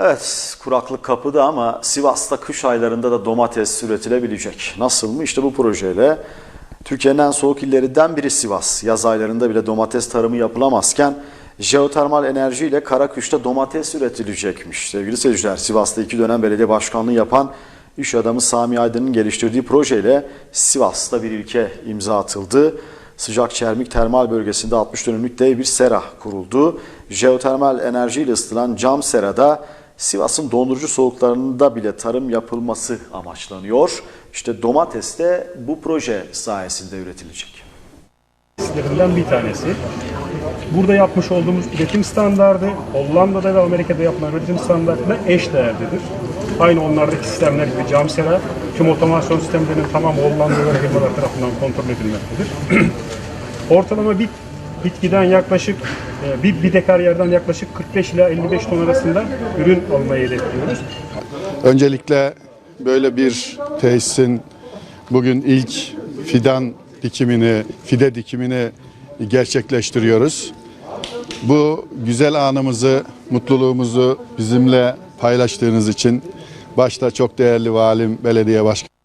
Evet, kuraklık kapıda ama Sivas'ta kış aylarında da domates üretilebilecek. Nasıl mı? İşte bu projeyle Türkiye'nin en soğuk illerinden biri Sivas. Yaz aylarında bile domates tarımı yapılamazken jeotermal enerjiyle Karaküş'te domates üretilecekmiş. Sevgili seyirciler, Sivas'ta iki dönem belediye başkanlığı yapan iş adamı Sami Aydın'ın geliştirdiği projeyle Sivas'ta bir ilke imza atıldı. Sıcak Çermik Termal Bölgesi'nde 60 dönümlük dev bir sera kuruldu. Jeotermal enerjiyle ısıtılan cam serada Sivas'ın dondurucu soğuklarında bile tarım yapılması amaçlanıyor. İşte domates de bu proje sayesinde üretilecek. testlerinden bir tanesi. Burada yapmış olduğumuz üretim standardı Hollanda'da ve Amerika'da yapılan üretim standartına eş değerdedir. Aynı onlardaki sistemler gibi cam sera, tüm otomasyon sistemlerinin tamamı Hollandalı firmalar tarafından kontrol edilmektedir. Ortalama bir bitkiden yaklaşık e, bir, bir dekar yerden yaklaşık 45 ila 55 ton arasında ürün almayı hedefliyoruz. Öncelikle böyle bir tesisin bugün ilk fidan dikimini, fide dikimini gerçekleştiriyoruz. Bu güzel anımızı, mutluluğumuzu bizimle paylaştığınız için başta çok değerli valim, belediye başkanı